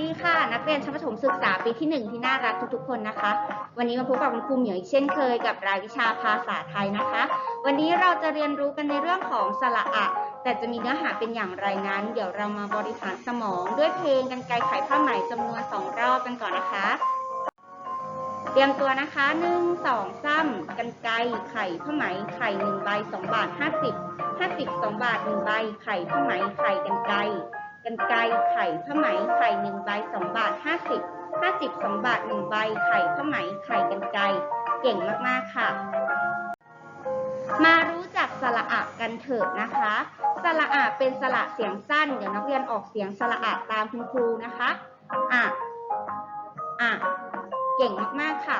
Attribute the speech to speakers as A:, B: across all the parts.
A: ดีค่ะ นักเรียนชั้นประถมศึกษาปีที่หนึ่งที่น่ารักทุกๆ คนนะคะ วันนี้มาพบกับคุณครูเหมียวอีกเช่นเคยกับรายวิชาภาษาไทยนะคะ วันนี้เราจะเรียนรู้กันในเรื่องของสระอะแต่จะมีเนื้อหาเป็นอย่างไรนั้น เดี๋ยวเรามาบริหารสมองด้วยเพลงกันไกลไขผ้าไหมจำนวนสองรอบกันก่อนนะคะ เตรียมตัวนะคะหนึ่งสองซ้ำกันไกลไข่ผ้าไหมไข่หนึ่งใบสองบาทห้าสิบห้าสิบสองบาทหนึ่งใบไข่ผ้าไหมไข่กันไกล กันไกลไข่ผ้าไหมไข่หนึ่งใบสองบาทห้าสิบห้าสิบสองบาทหนึ่งใบไข่ผ้าไหมไข่กันไกลเก่งมากๆค่ะ มารู้จักสระอะกันเถอะนะคะ สระอะเป็นสระเสียงสั้น เดี๋ยวนักเรียนออกเสียงสระอะตามคุณครูนะคะอะอะเก่งมากๆค่ะ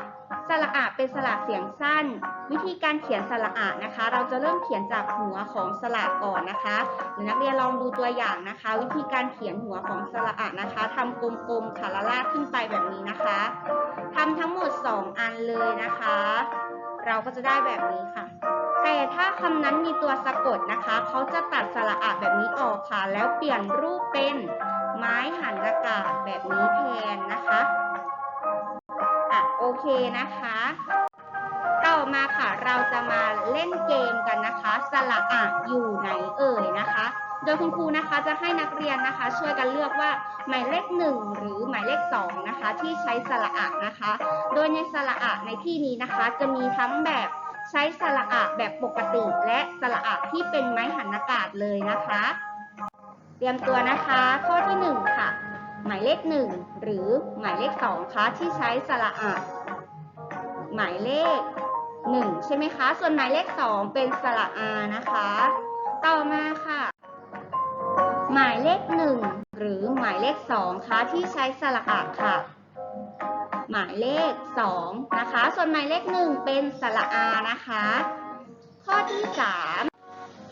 A: สระอะเป็นสระเสียงสั้น วิธีการเขียนสระอะนะคะ เราจะเริ่มเขียนจากหัวของสระก่อนนะคะเดี๋ยวนักเรียนลองดูตัวอย่างนะคะ วิธีการเขียนหัวของสระอะนะคะทำกลมๆค่ะล้วลากขึ้นไปแบบนี้นะคะทำทั้งหมด 2 อันเลยนะคะ เราก็จะได้แบบนี้ค่ะ แต่ถ้าคำนั้นมีตัวสะกดนะคะเขาจะตัดสระอะแบบนี้ออกค่ะ แล้วเปลี่ยนรูปเป็นไม้หันอากาศแบบนี้แทนนะคะ เคนะคะ ต่อมาค่ะเราจะมาเล่นเกมกันนะคะ สระอะอยู่ไหนเอ่ยนะคะ โดยคุณครูนะคะจะให้นักเรียนนะคะ ช่วยกันเลือกว่าหมายเลขหนึ่งหรือหมายเลขสองนะคะ ที่ใช้สระอะนะคะ โดยในสระอะในที่นี้นะคะ จะมีทั้งแบบใช้สระอะแบบปกติและสระอะที่เป็นไม้หันอากาศเลยนะคะ เตรียมตัวนะคะ ข้อที่หนึ่งค่ะ หมายเลขหนึ่งหรือหมายเลขสองคะที่ใช้สระอะ หมายเลขหนึ่งใช่ไหมคะ ส่วนหมายเลขสองเป็นสระอานะคะ ต่อมาค่ะ หมายเลขหนึ่งหรือหมายเลขสองคะที่ใช้สระอะค่ะ หมายเลขสองนะคะ ส่วนหมายเลขหนึ่งเป็นสระอานะคะ ข้อที่สาม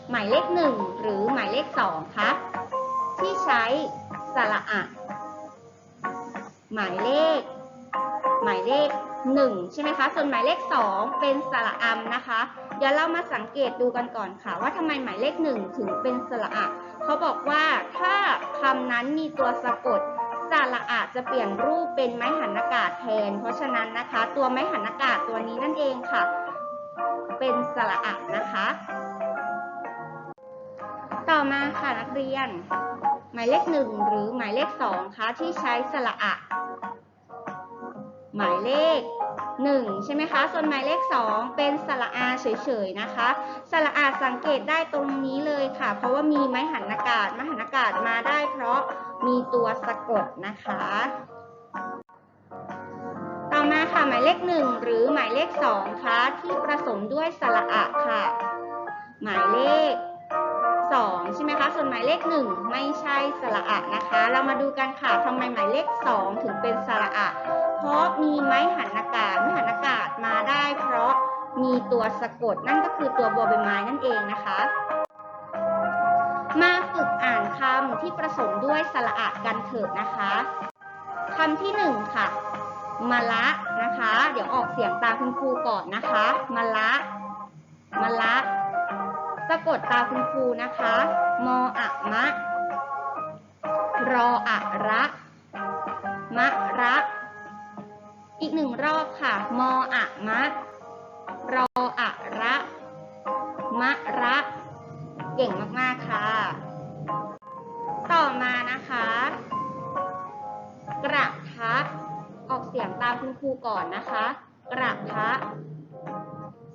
A: หมายเลขหนึ่งหรือหมายเลขสองคะที่ใช้สระอะหมายเลข หมายเลข หนึ่งใช่ไหมคะ ส่วนหมายเลขสองเป็นสระอัมนะคะ เดี๋ยวเรามาสังเกตดูกันก่อนค่ะ ว่าทำไมหมายเลขหนึ่งถึงเป็นสระอะเขาบอกว่าถ้าคำนั้นมีตัวสะกดสระอะจะเปลี่ยนรูปเป็นไม้หันอากาศแทน เพราะฉะนั้นนะคะ ตัวไม้หันอากาศตัวนี้นั่นเองค่ะ เป็นสระอะนะคะ ต่อมาค่ะนักเรียน หมายเลขหนึ่งหรือหมายเลขสองคะที่ใช้สระอะ หมายเลขหนึ่งใช่ไหมคะ ส่วนหมายเลขสองเป็นสระอาเฉยๆนะคะสระอาสังเกตได้ตรงนี้เลยค่ะ เพราะว่ามีไม้หันอากาศไม้หันอากาศมาได้ เพราะมีตัวสะกดนะคะ ต่อมาค่ะหมายเลขหนึ่งหรือหมายเลขสองคะที่ผสมด้วยสระอะค่ะ หมายเลขสองใช่ไหมคะ ส่วนหมายเลขหนึ่งไม่ใช่สระอะนะคะ เรามาดูกันค่ะทำไมหมายเลขสองถึงเป็นสระอะ เพราะมีไม้หันอากาศไม้หันอากาศมาได้ เพราะมีตัวสะกดนั่นก็คือตัวบัวใบไม้นั่นเองนะคะ มาฝึกอ่านคำที่ผสมด้วยสระอะกันเถิดนะคะคำที่หนึ่งค่ะมะละนะคะ เดี๋ยวออกเสียงตามคุณครูก่อนนะคะมะละมะละสะกดตามคุณครูนะคะ มออะมะ รออะระ มะระ อีกหนึ่งรอบค่ะ มออะมะ รออะระ มะระ เก่งมากๆค่ะ ต่อมานะคะ กระทะ ออกเสียงตามคุณครูก่อนนะคะ กระทะ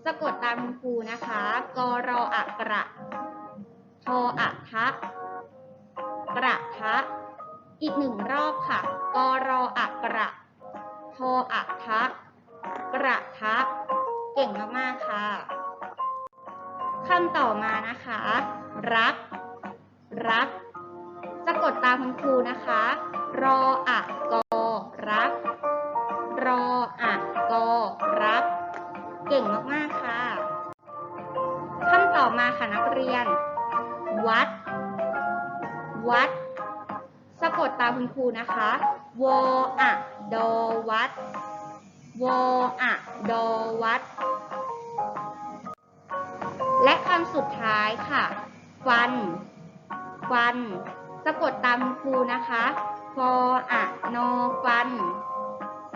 A: สะกดตามคุณครูนะคะ กรออะกระทออะทะ กระทะ อีกหนึ่งรอบค่ะ กรออะกระ ทออะทะกระทะ เก่งมากๆค่ะคำต่อมานะคะ รัก รักสะกดตามคุณครูนะคะ รออะกอรัก รออะกอรัก เก่งมากๆค่ะคำต่อมาค่ะนักเรียน วัด วัด สะกดตามคุณครูนะคะ วออะ ดอวัด วออะดอวัด และคำสุดท้ายค่ะ ฟัน ฟัน สะกดตามครูนะคะฟฟออะนอฟัน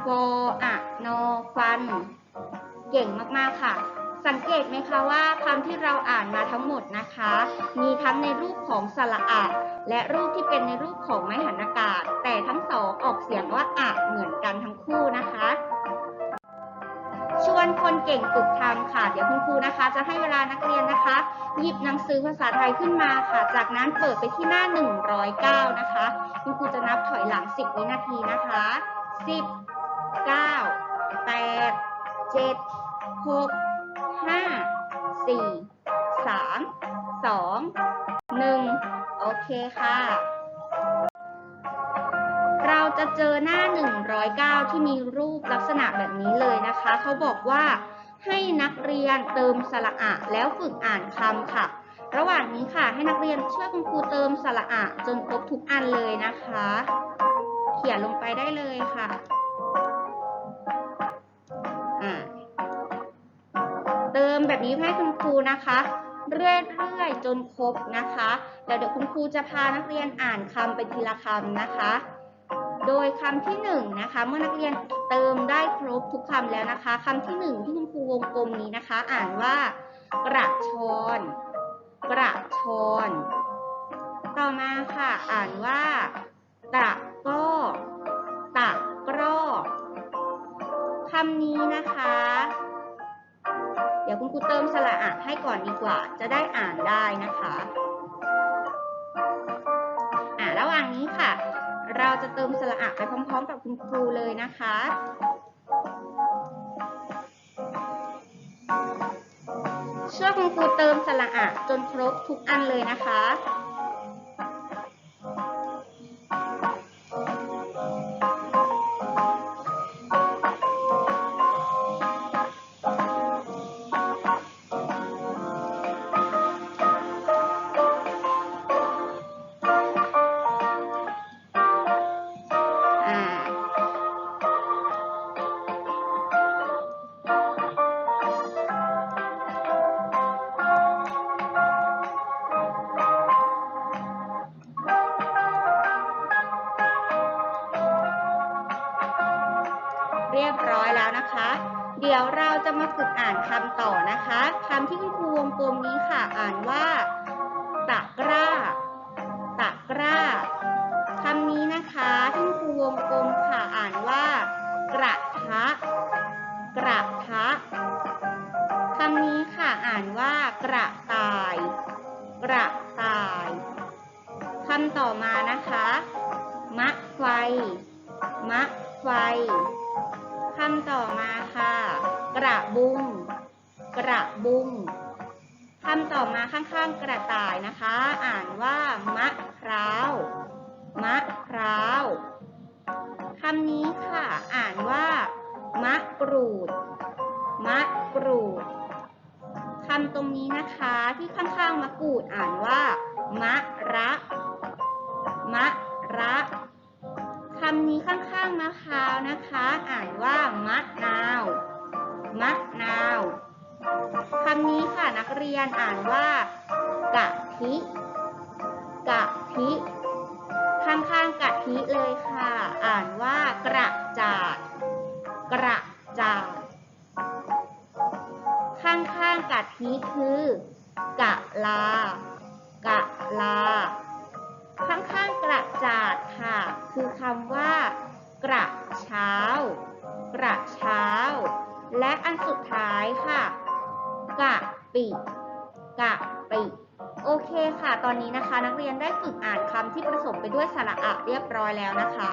A: ฟออะนอฟัน เก่งมากๆค่ะสังเกตไหมคะว่าคำที่เราอ่านมาทั้งหมดนะคะ มีทั้งในรูปของสระอะ และรูปที่เป็นในรูปของไม้หันอากาศ แต่ทั้งสองออกเสียงว่าอะเหมือนกันทั้งคู่นะคะ ชวนคนเก่งฝึกทำค่ะ เดี๋ยวคุณครูนะคะ จะให้เวลานักเรียนนะคะ หยิบหนังสือภาษาไทยขึ้นมาค่ะ จากนั้นเปิดไปที่หน้า 109 นะคะ คุณครูจะนับถอยหลัง 10 วินาทีนะคะ 10 9 8 7 6 5 4 3 2 1 โอเคค่ะ เราจะเจอหน้า 109 ที่มีรูปลักษณะแบบนี้เลยนะคะ เขาบอกว่าให้นักเรียนเติมสระอะแล้วฝึกอ่านคำค่ะ ระหว่างนี้ค่ะ ให้นักเรียนช่วยคุณครูเติมสระอะจนครบทุกอันเลยนะคะ เขียนลงไปได้เลยค่ะอ่าเติมแบบนี้ให้คุณครูนะคะ เรื่อยๆ จนครบนะคะแล้วเดี๋ยวคุณครูจะพานักเรียนอ่านคำไปทีละคำนะคะ โดยคำที่หนึ่งนะคะเมื่อนักเรียนเติมได้ครบทุกคำแล้วนะคะคำที่หนึ่งที่คุณครูวงกลมนี้นะคะ อ่านว่ากระชอน กระชอน ต่อมาค่ะอ่านว่าตะกร้อตะกร้อคำนี้นะคะ เดี๋ยวคุณครูเติมสระอะให้ก่อนดีกว่า จะได้อ่านได้นะคะอ่าระหว่างนี้ค่ะ เราจะเติมสระอะไปพร้อม ๆ กับคุณครูเลยนะคะช่วยคุณครูเติมสระอะจนครบทุกอันเลยนะคะ ที่คุณครูวงกลมนี้ค่ะ อ่านว่า ตะกร้า ตะกร้าคำนี้นะคะที่คุณครูวงกลมค่ะ อ่านว่า กระทะ กระทะคำนี้ค่ะอ่านว่ากระต่าย กระต่ายคำต่อมานะคะ มะไฟ มะไฟคำต่อมาค่ะ กระบุง กระบุงคำต่อมาข้างๆกระต่ายนะคะ อ่านว่ามะพร้าวมะพร้าวคำนี้ค่ะ อ่านว่ามะกรูด มะกรูดคำตรงนี้นะคะที่ข้างๆมะกรูดอ่านว่ามะระมะระคำนี้ข้างๆมะพร้าวนะคะ อ่านว่ามะนาว มะนาว คำนี้ค่ะนักเรียนอ่านว่ากะทิกะทิข้างๆกะทิเลยค่ะ อ่านว่ากระจาดกระจาดข้างๆกะทิคือกะลากะลา กะปิโอเคค่ะ ตอนนี้นะคะ นักเรียนได้ฝึกอ่านคำที่ผสมไปด้วยสระอะเรียบร้อยแล้วนะคะ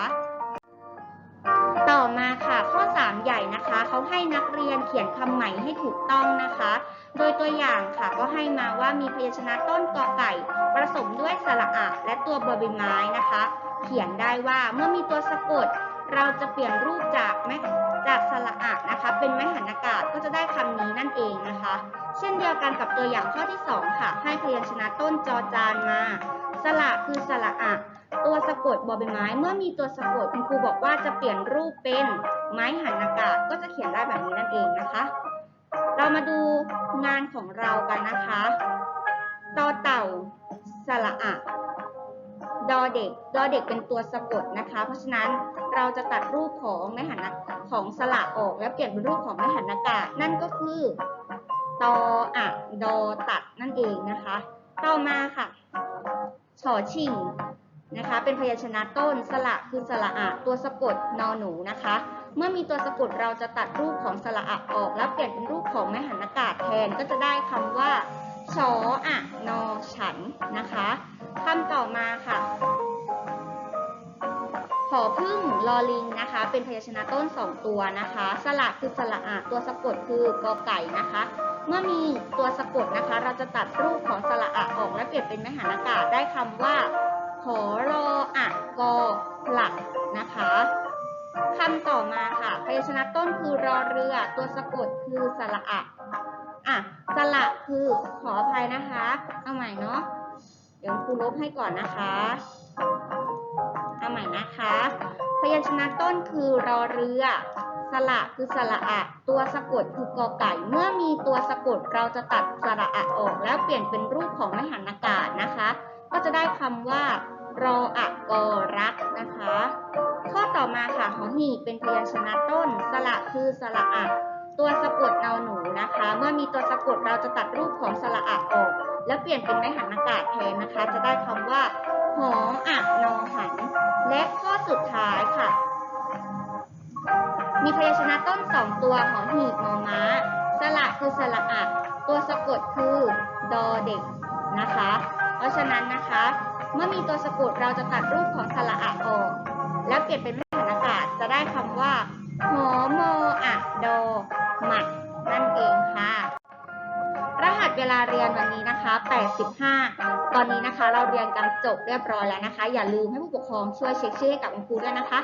A: ต่อมาค่ะข้อ 3 ใหญ่นะคะเขาให้นักเรียนเขียนคำใหม่ให้ถูกต้องนะคะ โดยตัวอย่างค่ะก็ให้มาว่ามีพยัญชนะต้นกอไก่ผสมด้วยสระอะและตัวบอใบไม้นะคะ เขียนได้ว่าเมื่อมีตัวสะกด เราจะเปลี่ยนรูปจากแม่จากสระอะนะคะ เป็นไม้หันอากาศก็จะได้คำนี้นั่นเองนะคะ เช่นเดียวกันกับตัวอย่างข้อที่ 2 ค่ะ ให้พยัญชนะต้นจอจานมา สระคือสระอะตัวสะกดบอใบไม้ เมื่อมีตัวสะกดคุณครูบอกว่าจะเปลี่ยนรูปเป็นไม้หันอากาศก็จะเขียนได้แบบนี้นั่นเองนะคะ เรามาดูงานของเรากันนะคะต่อเต่าสระอะดอเด็ก ดอเด็กเป็นตัวสะกดนะคะ เพราะฉะนั้น เราจะตัดรูปของไม้หันนะของสระออกแล้วเปลี่ยนเป็นรูปของไม้หันอากาศ นั่นก็คือตออะดอตัดนั่นเองนะคะ ต่อมาค่ะชอชิงนะคะ เป็นพยัญชนะต้นสระคือสระอะตัวสะกดนอหนูนะคะ เมื่อมีตัวสะกดเราจะตัดรูปของสระอะออก แล้วเปลี่ยนเป็นรูปของไม้หันอากาศแทนก็จะได้คำว่าชออะนอฉันนะคะคำต่อมาค่ะ อพึ่งลอลิงนะคะ เป็นพยัญชนะต้นสองตัวนะคะ สระคือสระอะตัวสะกดคือกอไก่นะคะ เมื่อมีตัวสะกดนะคะ เราจะตัดรูปของสระอะออกและเปลี่ยนเป็นมหันากาศได้คำว่าหอรออะกอผลักนะคะคำต่อมาค่ะ พยัญชนะต้นคือรอเรือ ตัวสะกดคือสระอะอะสระคือขออภัยนะคะ เอาใหม่เนาะ เดี๋ยวครูลบให้ก่อนนะคะาใหม่นะคะ พยัญชนะต้นคือรอเรือ สระคือสระอะ ตัวสะกดคือกอไก่ เมื่อมีตัวสะกดเราจะตัดสระอะออก แล้วเปลี่ยนเป็นรูปของไมหันอากาศนะคะ ก็จะได้คำว่ารออะกอรักนะคะ ข้อต่อมาค่ะหอหีเป็นพยัญชนะต้น สระคือสระอะ ตัวสะกดเนาหนูนะคะ เมื่อมีตัวสะกดเราจะตัดรูปของสระอะออก แล้วเปลี่ยนเป็นไม้หันอากาศแทนนะคะ จะได้คำว่าหออะนอหัน และข้อสุดท้ายค่ะ มีพยัญชนะต้นสองตัวหอหีบมอม้า สระคือสระอะตัวสะกดคือดอเด็กนะคะ เพราะฉะนั้นนะคะ เมื่อมีตัวสะกดเราจะตัดรูปของสระอะออก แล้วเปลี่ยนเป็นแม่ฐานอากาศจะได้คำว่า ลาเรียนวันนี้นะคะ 85 ตอนนี้นะคะ เราเรียนกันจบเรียบร้อยแล้วนะคะ อย่าลืมให้ผู้ปกครองช่วยเช็คชื่อให้กับคุณครูด้วยนะคะ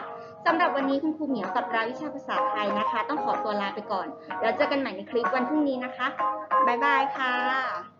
A: สำหรับวันนี้คุณครูเหมียวกับรายวิชาภาษาไทยนะคะ ต้องขอตัวลาไปก่อน แล้วเจอกันใหม่ในคลิปวันพรุ่งนี้นะคะ บ๊ายบายค่ะ